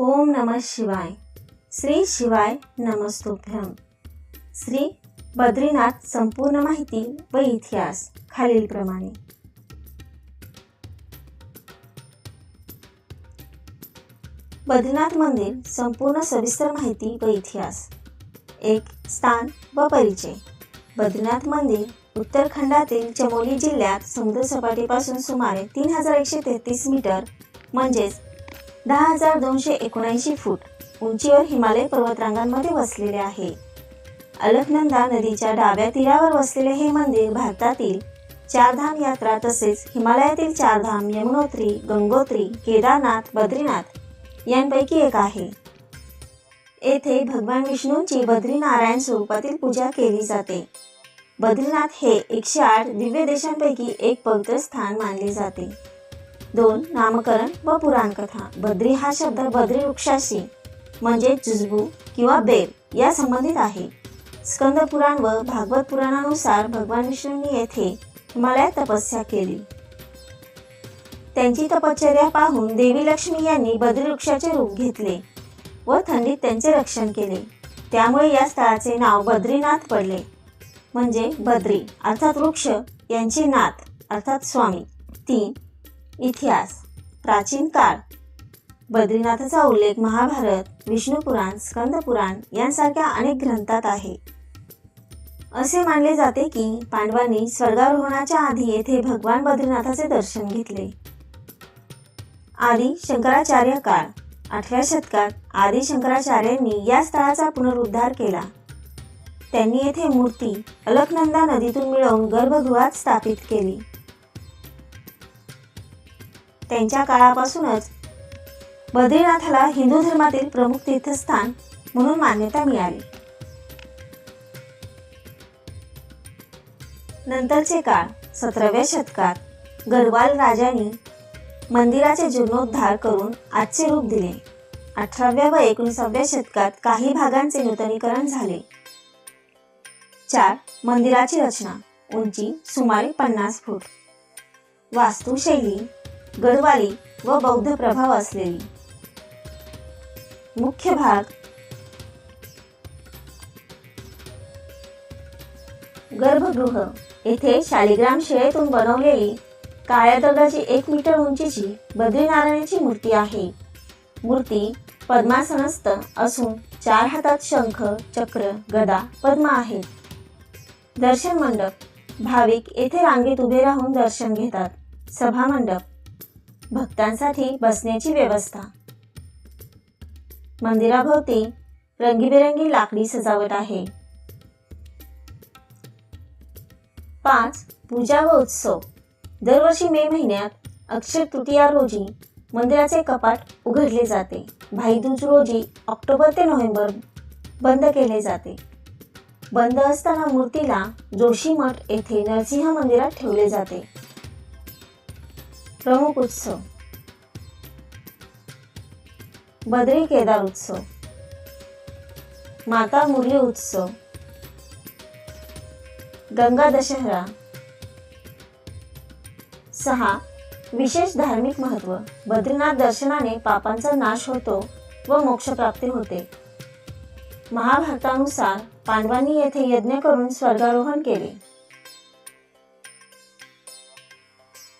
ओम नम शिवाय। श्री शिवाय नमस्तुभ्यम श्री बद्रीनाथ संपूर्ण माहिती व इतिहास खालीलप्रमाणे। बद्रीनाथ मंदिर संपूर्ण सविस्तर माहिती व इतिहास। एक स्थान व परिचय। बद्रीनाथ मंदिर उत्तराखंडातील चमोली जिल्ह्यात समुद्रसपाटीपासून सुमारे तीन हजार एकशे तेहतीस मीटर म्हणजेच दहा हजार दोनशे एकोणऐंशी फूट उंचीवर हिमालय पर्वतरांगांमध्ये वसलेले आहे. अलकनंदा नदीच्या डाव्या तीरावर वसलेले हे मंदिर भारतातील चारधाम यात्रा तसेच हिमालयातील चारधाम यमुनोत्री गंगोत्री केदारनाथ बद्रीनाथ यांपैकी एक आहे. येथे भगवान विष्णूंची बद्रीनारायण स्वरूपातील पूजा केली जाते. बद्रीनाथ हे एकशे आठ दिव्य देशांपैकी एक पवित्र स्थान मानले जाते. दोन नामकरण व पुराणकथा. बद्री हा शब्द बद्री वृक्षाशी म्हणजे जुजबू किंवा बेल या संबंधित आहे. स्कंद पुराण व भागवत पुराणानुसार भगवान विष्णूंनी येथे हिमालयात तपस्या केली. त्यांची तपश्चर्या पाहून देवी लक्ष्मी यांनी बद्री वृक्षाचे रूप घेतले व थंडीत त्यांचे रक्षण केले. त्यामुळे या स्थळाचे नाव बद्रीनाथ पडले. म्हणजे बद्री अर्थात वृक्ष यांचे नाथ अर्थात स्वामी. तीन इतिहास प्राचीन काळ. बद्रीनाथाचा उल्लेख महाभारत विष्णू पुराण स्कंद पुराण यांसारख्या अनेक ग्रंथात आहे. असे मानले जाते की पांडवांनी स्वर्गारोहणाच्या आधी येथे भगवान बद्रीनाथाचे दर्शन घेतले. आदि शंकराचार्य काळ आठव्या शतकात आदि शंकराचार्यांनी या स्थळाचा पुनरुद्धार केला. त्यांनी येथे मूर्ती अलकनंदा नदीतून मिळवून गर्भगृहात स्थापित केली. त्यांच्या काळापासूनच. बद्रीनाथाला हिंदू धर्मातील प्रमुख तीर्थस्थान म्हणून मान्यता मिळाली. नंतरचे काळ सतराव्या शतकात गढवाल राजांनी मंदिराचे जीर्णोद्धार करून आजचे रूप दिले. अठराव्या व एकोणीसाव्या शतकात काही भागांचे नूतनीकरण झाले. चार मंदिराची रचना उंची सुमारे पन्नास फूट. वास्तुशैली गढवाली व बौद्ध प्रभाव असलेली. मुख्य भाग. गर्भगृह. येथे शालिग्राम शिळेतून बनवलेली काळ्या दगडाची एक मीटर उंचीची बद्रीनारायणाची मूर्ती आहे. मूर्ती पद्मासनस्थ असून चार हातात शंख चक्र गदा पद्म आहेत. दर्शन मंडप. भाविक येथे रांगेत उभे राहून दर्शन घेतात. सभा मंडप भक्तांसाठी बसण्याची व्यवस्था. मंदिराभोवती रंगीबेरंगी लाकडी सजावट आहे. पाच पूजा व उत्सव. दरवर्षी मे महिन्यात अक्षय तृतीया रोजी मंदिराचे कपाट उघडले जाते. भाईदूज रोजी ऑक्टोबर ते नोव्हेंबर बंद केले जाते. बंद असताना मूर्तीला जोशीमठ येथे नरसिंह मंदिरात ठेवले जाते. प्रमुख उत्सव. बद्री केदार उत्सव. माता मुरली उत्सव. गंगा दशहरा. सहा विशेष धार्मिक महत्त्व. बद्रीनाथ दर्शनाने पापांचा नाश होतो व मोक्षप्राप्ती होते. महाभारतानुसार पांडवांनी येथे यज्ञ करून स्वर्गारोहण केले.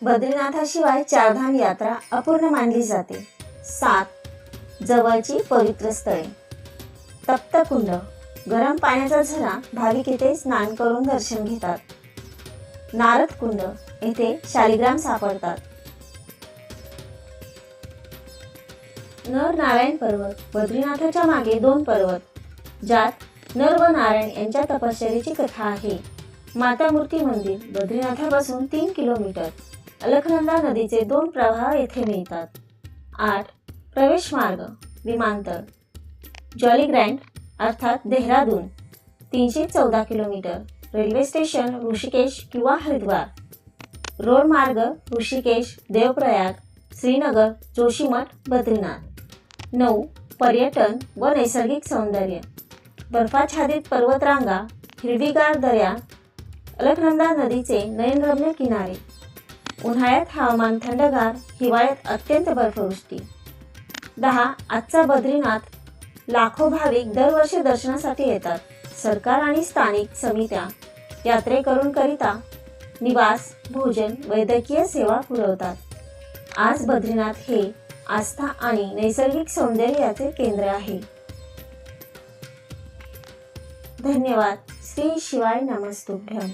बद्रीनाथाशिवाय चारधाम यात्रा अपूर्ण मानली जाते. सात. जवळची पवित्र स्थळे. तप्तकुंड गरम पाण्याचा झरा भाविक येथे स्नान करून दर्शन घेतात. नारद कुंड. येथे शालिग्राम सापडतात. नर नारायण पर्वत. बद्रीनाथाच्या मागे दोन पर्वत. ज्यात नर व नारायण यांच्या तपश्चर्याची कथा आहे. माता मूर्ती मंदिर बद्रीनाथापासून तीन किलोमीटर. अलखनंदा नदीचे दोन प्रवाह येथे मिळतात. आठ. प्रवेश मार्ग विमानतळ. जॉली ग्रँड अर्थात देहरादून. तीनशे चौदा किलोमीटर. रेल्वे स्टेशन ऋषिकेश किंवा हरिद्वार. रोड मार्ग ऋषिकेश देवप्रयाग श्रीनगर जोशीमठ बद्रीनाथ. नऊ. पर्यटन व नैसर्गिक सौंदर्य. बर्फाच्छादित पर्वतरांगा हिरवीगार दऱ्या अलकनंदा नदीचे नयनरम्य किनारे. उन्हाळ्यात हवामान थंडगार हिवाळ्यात अत्यंत बर्फवृष्टी. दहा आजचा बद्रीनाथ. लाखो भाविक दरवर्षी दर्शनासाठी येतात. सरकार आणि स्थानिक समित्या यात्रेकरूंकरिता निवास भोजन वैद्यकीय सेवा पुरवतात. आज बद्रीनाथ हे आस्था आणि नैसर्गिक सौंदर्याचे केंद्र आहे. धन्यवाद. श्री शिवाय नमस्तुभ्यम.